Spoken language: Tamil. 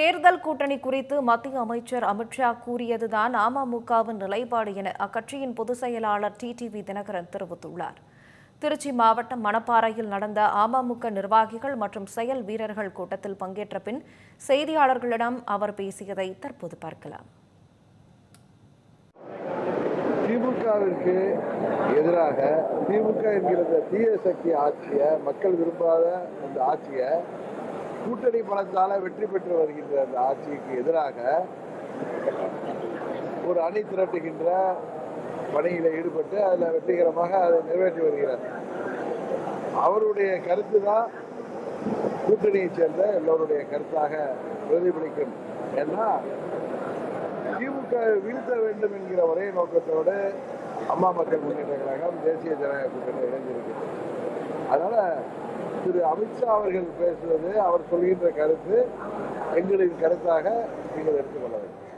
தேர்தல் கூட்டணி குறித்து மத்திய அமைச்சர் அமித்ஷா கூறியதுதான் அமமுகவின் நிலைப்பாடு என அக்கட்சியின் பொதுச் செயலாளர் டிடிவி தினகரன் தெரிவித்துள்ளார். திருச்சி மாவட்டம் மணப்பாறையில் நடந்த அமமுக நிர்வாகிகள் மற்றும் செயல் வீரர்கள் கூட்டத்தில் பங்கேற்ற பின் செய்தியாளர்களிடம் அவர் பேசியதை தற்போது பார்க்கலாம். திமுகவிற்கு எதிராக திமுக என்கிற தீய சக்தி ஆட்சியை மக்கள் விரும்பாத அந்த ஆட்சியை கூட்டணி பலத்தால வெற்றி பெற்று வருகின்ற அந்த ஆட்சிக்கு எதிராக ஒரு அணி திரட்டுகின்ற பணியில் ஈடுபட்டு அதில் வெற்றிகரமாக அதை நிறைவேற்றி வருகிறார். அவருடைய கருத்து தான் கூட்டணியைச் சேர்ந்த எல்லோருடைய கருத்தாக பிரதிபலிக்கும். ஏன்னா திமுக வீழ்த்த வேண்டும் என்கிற ஒரே நோக்கத்தோடு அம்மா மக்கள் முன்னேற்ற கழகம் தேசிய ஜனநாயக கூட்டணி இணைந்திருக்கு அதனால திரு அமித்ஷா அவர்கள் பேசுவது அவர் சொல்கின்ற கருத்து எங்களின் கருத்தாக நீங்கள் எடுத்துக்கொள்ள வேண்டும்.